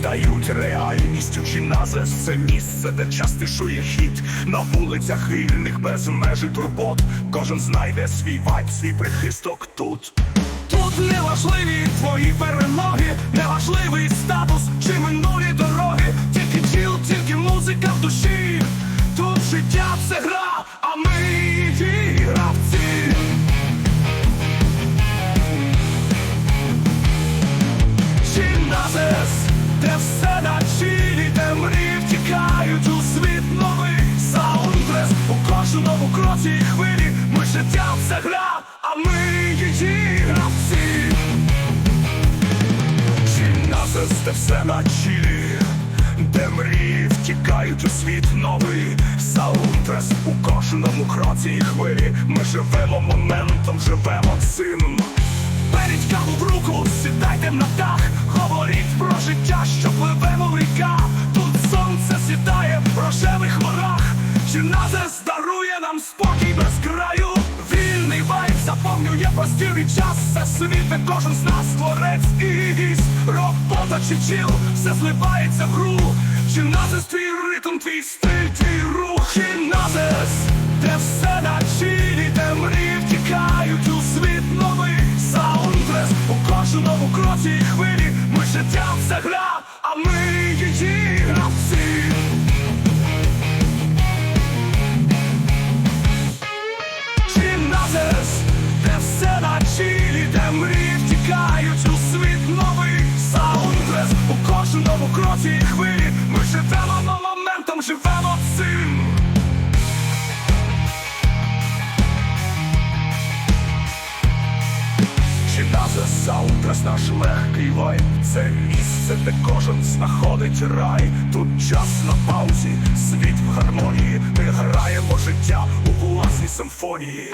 стають реальністю. Чи Гімназис це місце, де частишує хід? На вулицях вільних без межі турбот. Кожен знайде свій вайб, свій прихисток тут. Тут неважливі твої перемоги, не важливий гра, а ми її гравці Гімназис, де все на чилі де мрії втікають у світ новий. Саундтрес у кожному кроці і хвилі Ми живемо моментом, живемо цим. Беріть каву в руку, сідайте на дах Говоріть про життя, що пливе ріка Тут сонце сідає в рожевих горах Гімназис дарує нам спокій без краю вайб заповнює простір і час Це світ, кожен з нас творець і гість. Робота чи чіл, все зливається в гру. Гімназис, твій ритм, твій стиль, твій рух Гімназис, де все на чилі, де мрії втікають у світ новий Саундтрес у кожному кроці і хвилі Ми життя це кожному хвилі Ми живемо моментом, живемо цим. Гімназис, саундтрес наш легкий вайб? Це місце, де кожен знаходить рай. Тут час на паузі, світ в гармонії. Ми граємо життя у власній симфонії